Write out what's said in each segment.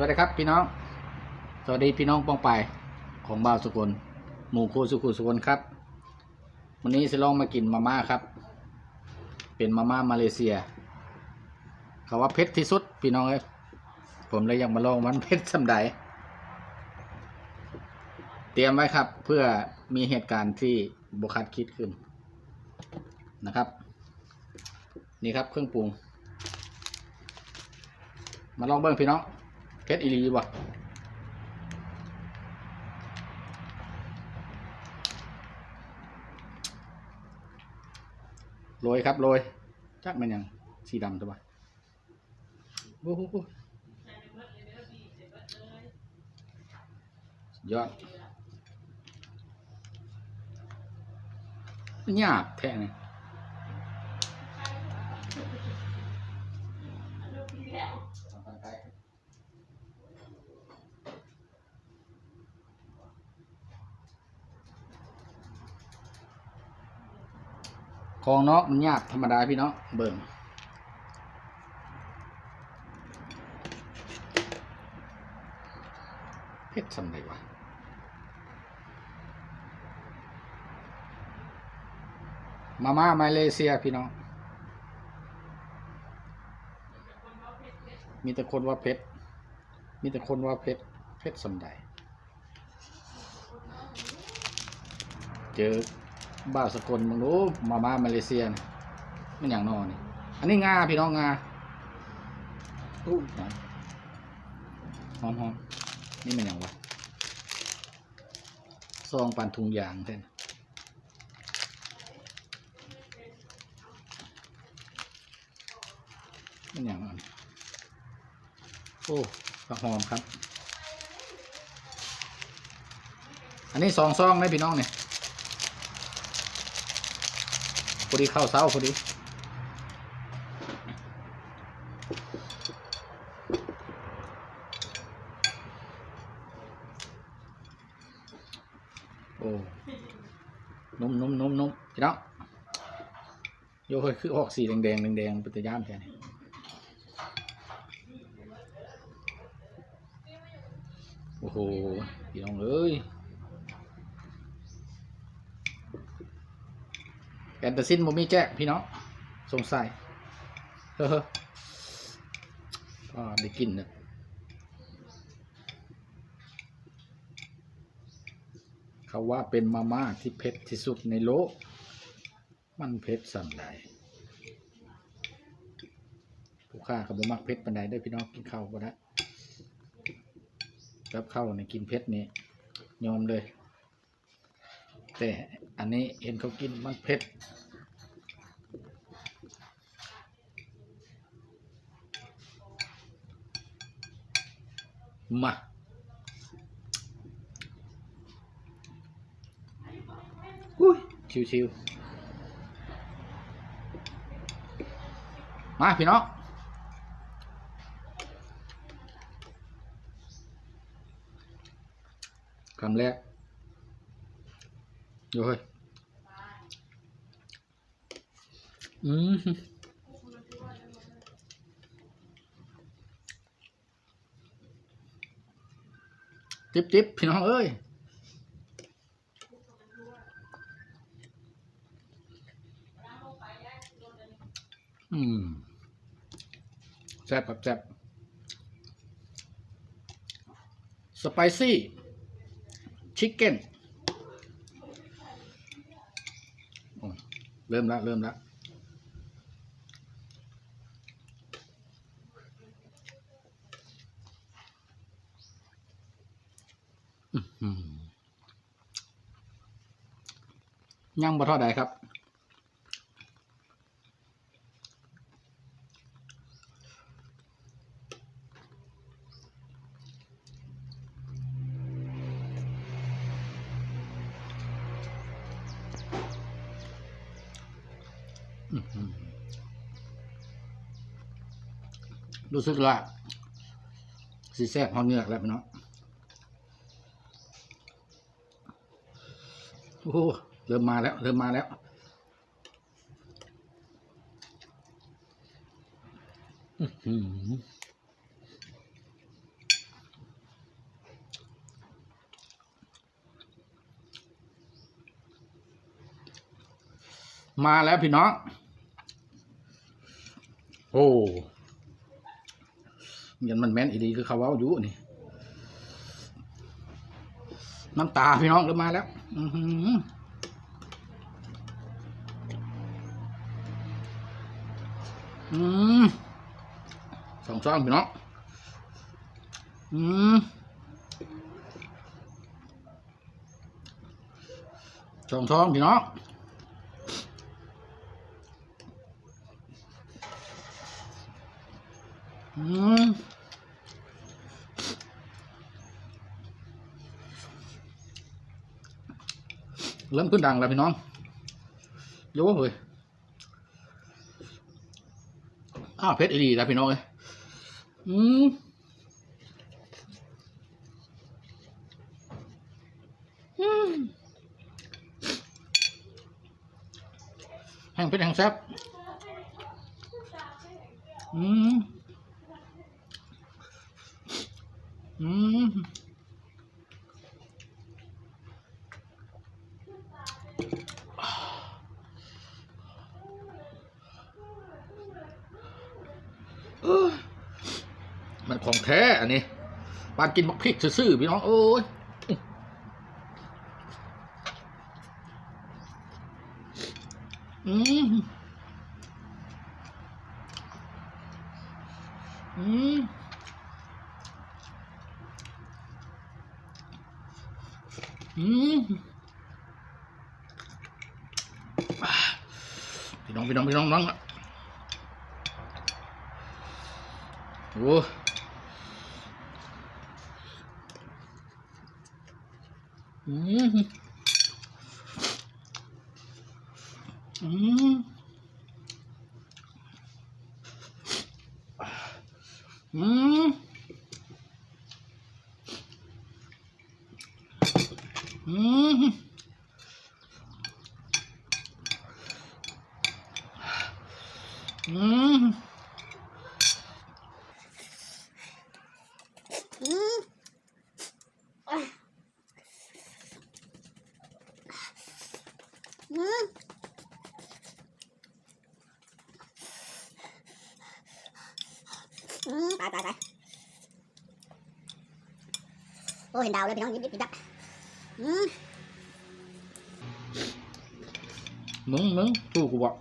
วัสดีครับพี่น้อง สวัสดีพี่น้องป้องไปของบ่าวสุกลหมู่ครูสุขุสุกลครับ วันนี้จะลองมากินมาม่าครับ เป็นมาม่ามาเลเซียเขาว่าเผ็ดที่สุดพี่น้องเอ้ยผมเลยอยากมาลองมันเผ็ดสำใดเตรียมไว้ครับ เพื่อมีเหตุการณ์ที่บุคัดคิดขึ้นนะครับ นี่ครับเครื่องปรุงมาลองเบิ้งพี่น้อง เพชรอีหลีบ่โรยครับโรยจักมันยังสีดำตัวบ่โอ้โหยอดยาบแท้เนี่ข องเนาะมันยากธรรมดาพี่เนาะเบิ่งเผ็ดสำไรวะมาม่ามาเลเซียพี่น้องมีแต่คนว่าเผ็ดมีแต่คนว่าเผ็ดเผ็ดสำใดเจอ บ้าสกลมึงรู้มาม่ามาเลเซียนะมันอย่างนอนี่อันนี้งาพี่น้องงาอู้หอมหอมหอมนี่มันอย่างวะซองปันทุงยางแท่นมันอย่างนั้นโอ้กระหอมครับ อันนี้สองซองไหมพี่น้องเนี่ย พอดีเข้าเสาพอดีโอ้นุ่มนมนมนมพี่น้องโยกคือออกสีแดงแดงแดงแดงป็นตะย่ามแทนโอ้โหพี่น้องเอ้ย แอนตาซินโมมีแจ๊กพี่น้องสงสัยเฮ้อก็ได้กินนะเขาว่าเป็นมาม่าที่เผ็ดที่สุดในโลก มันเผ็ดสั่งใดผู้ข้าเขาบ่มักเผ็ดปันใดได้พี่น้องกินข้าวก็ได้กับข้าวในกินเผ็ดนี่ยอมเลย แต่ อันนี้เห็นเขากินมันเผ็ดมาอุ้ยชิวๆมาพี่น้องคำแรก โอ้ยอืมจิบจิบพี่น้องเอ้ยอืมแซ่บแบบแซ่บสไปซี่ ชิคเก้น เริ่มแล้วเริ่มแล้วอื้อหือยังบ่ทอดใดครับ รู้สึกละสีแซ่บหอมเงือกแล้วเนาะโอ้เริ่มมาแล้ว เริ่มมาแล้วมาแล้วพี่น้อง อ้ยันมันแม่นอีดีคือเขาว้าอยู่นี่ น้ำตาพี่น้องเริ่มมาแล้ว อือหืออืมสองซองพี่น้อง อืมสองซองพี่น้อง อืม เริ่มขึ้นดังแล้วพี่น้องโยเลยอ้าวเพชรอีดีแล้วพี่น้องเลยอืมอืมแห้งเพชรแห้งแซ่บอืม อืมมันของแท้อันนี้ปานกินบักพริกซื่อๆพี่น้อง โอ้ยอืมอืม อืม พี่น้องพี่น้องพี่น้องน้องโอ้อืมอืมอืม อืมอืมอืมอะอืมอืมต มึงมึงสู้กูบอก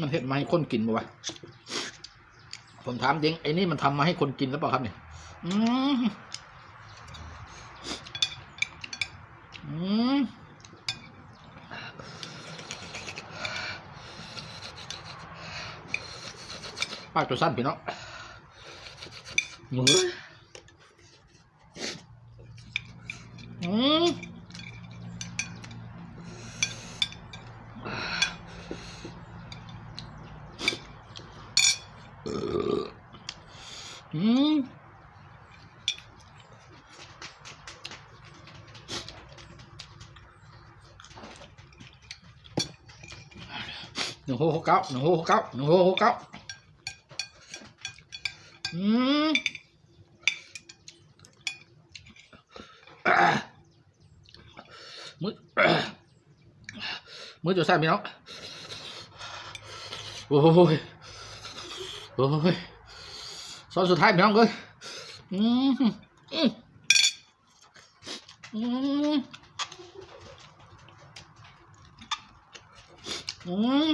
มันเห็ดมาให้คนกินบ่วะ ผมถามจริงไอ้นี่มันทำมาให้คนกินหรือเปล่าครับเนี่ยอืมอืมปากตัวสั้นพี่น้องมืออืมอืมห นึ่งหกหกเก้าหนึ่งหกหกเก้าหนึ่งหกหกเก้าอืมมือมือจะสั่นพี่น้องโอ้ยโอ้ยซอนสุดท้ายพี่น้องเลยอืมอืมอืม อืม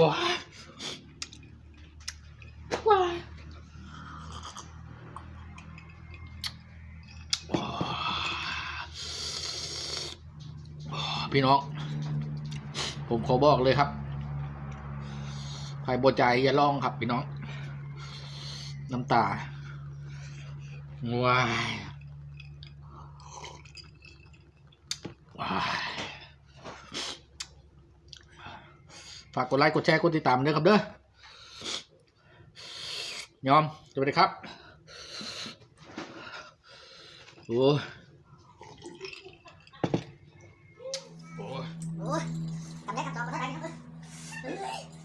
ว้าว้าพี่น้อง ผมขอบอกเลยครับใครบใจอย่าลองครับพี่น้อง น้ำตา ว้าย ฝากกดไลค์กดแชร์กดติดตามด้วยครับเด้อยอมสไปเลยครับโอ้โอ้ทำได้กับจอมก็ได้ครับ